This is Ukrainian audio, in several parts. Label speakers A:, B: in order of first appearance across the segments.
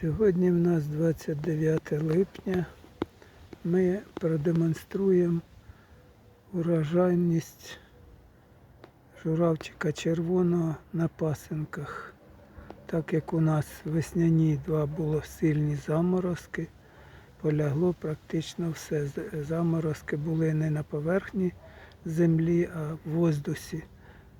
A: Сьогодні в нас 29 липня. Ми продемонструємо урожайність журавчика червоного на пасинках. Так як у нас весняні два було сильні заморозки, полягло практично все. Заморозки були не на поверхні землі, а в воздусі.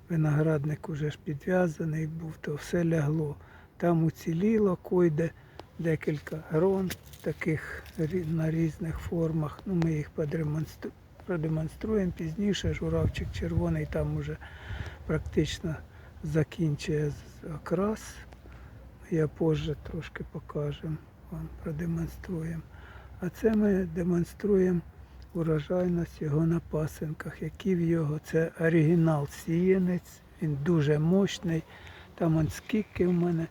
A: Виноградник уже ж підв'язаний був, то все лягло. Там уціліло койде декілька грон таких на різних формах. Ну, ми їх продемонструємо пізніше. Журавчик червоний там уже практично закінчує окрас. Я позже трошки покажемо, вам продемонструємо. А це ми демонструємо урожайність його на пасинках, які в його. Це оригінал сіянець, він дуже мощний. Там он скільки в мене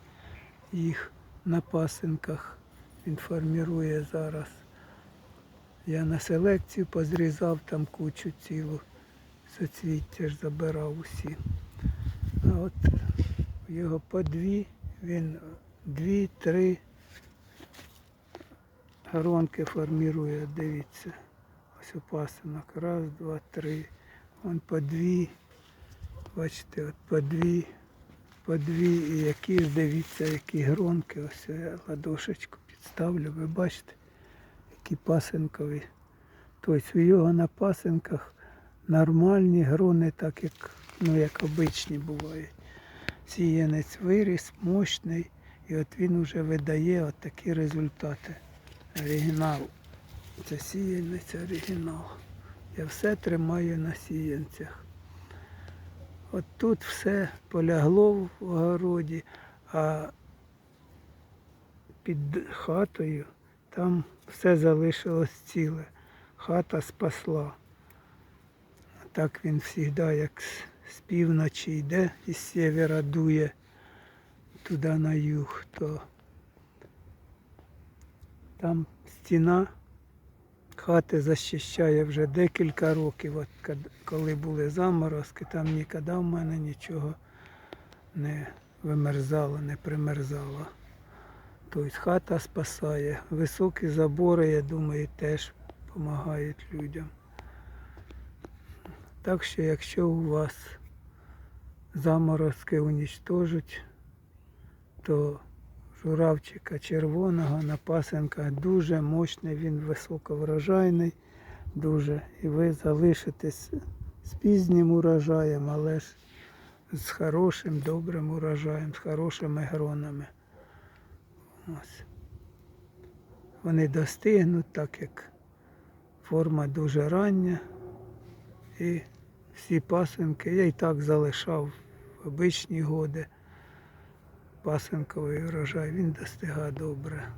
A: їх на пасинках. Він формірує зараз. Я на селекцію позрізав там кучу цілу. Соцвіття ж забирав усі. А от його по дві, він дві-три гронки формірує, дивіться. Ось у пасинок. Раз, два, три. Вон по дві. Бачите, от по дві, по дві. І які ж дивіться, які гронки. Ось я ладошечку підставлю. Ви бачите, які пасинкові. Тобто у його на пасинках нормальні грони, так як, ну, як обичні бувають. Сіянець виріс, мощний, і от він вже видає от такі результати. Оригінал. Це сіянець оригінал. Я все тримаю на сіянцях. От тут все полягло в городі, а під хатою там все залишилось ціле. Хата спасла. Так він завжди, як з- з півночі йде, із севера дує туди на юг, то там стіна хати захищає вже декілька років. От коли були заморозки, там ніколи в мене нічого не вимерзало, не примерзало. Тобто хата спасає. Високі забори, я думаю, теж допомагають людям. Так що, якщо у вас заморозки унічтожать, то журавчика червоного на пасенках дуже мощний, він високоврожайний, дуже. І ви залишитесь з пізнім урожаєм, але ж з хорошим, добрим урожаєм, з хорошими гронами. Ось. Вони достигнуть, так як форма дуже рання. І всі пасинки я і так залишав в обичні годи. Пасинковий урожай, він достигає добре.